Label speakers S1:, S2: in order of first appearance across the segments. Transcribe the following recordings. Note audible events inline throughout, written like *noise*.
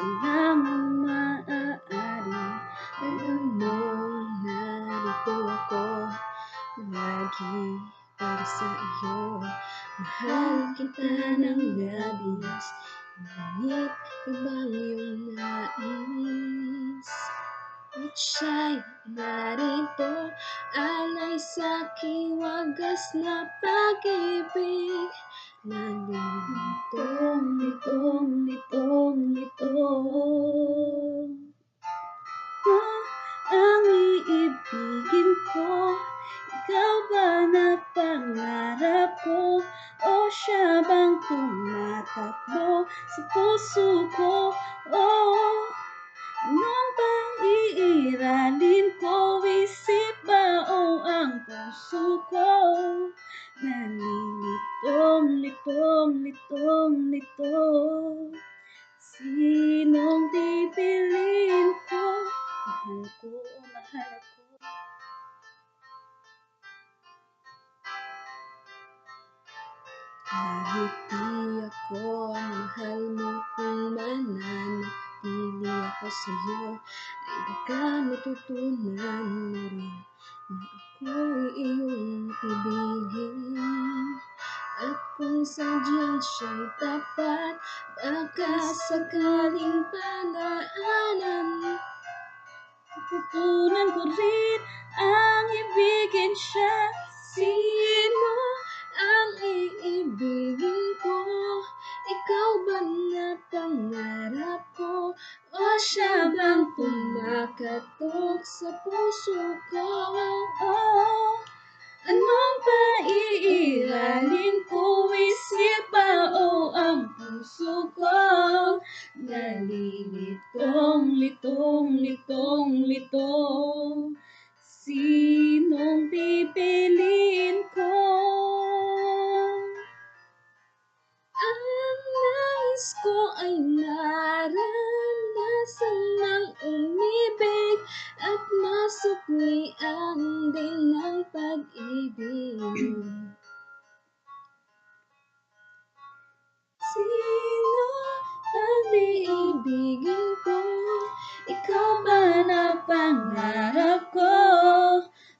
S1: Ang maaari. Alam mo narito ako. Lagi para sa iyo. Mahal kita ng labis. Ngunit ibang iyong nais. At siya'y narito. Alay sa aking wagas na pag-ibig. Nalilitong, ba na pangarap ko? O siya bang tumatakbo sa puso ko? Oh, anong ba iiralin ko? Isip ba o ang puso ko? Nalilitong, litong, litong, litong Kahit di ako mahal mo kung mananatili ako sa'yo Ay baka matutunan mo rin na ako'y iyong ibigin At kung sadyang siya'y tapat Baka sakaling padaanan Tutunan ko rin ang siya bang kumakatok sa puso ko? Oh, anong ba iiralin ko? Isip ba o ang puso ko? Nalilitong, litong, litong, litong Sinong pipiliin ko? Ang nais ko ay naranasan masuklian din ng pag-ibig Sino ang iibigin ko? Ikaw ba na pangarap ko?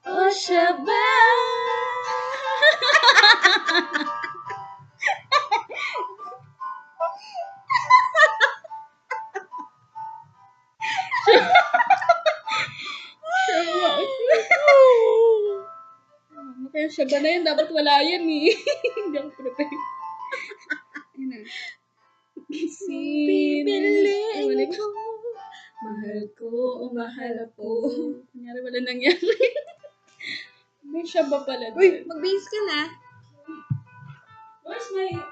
S1: O siya ba? *laughs*
S2: Kaya siya ba na yun? Dapat wala yan eh. *laughs* Hindi ako prepared. Ayun.
S1: Pipiliin ko.
S2: Mahal ko o mahal ako. Kunyari wala nangyari. *laughs* May siya ba pala?
S1: Uy, mag-base ka na.
S2: Where's my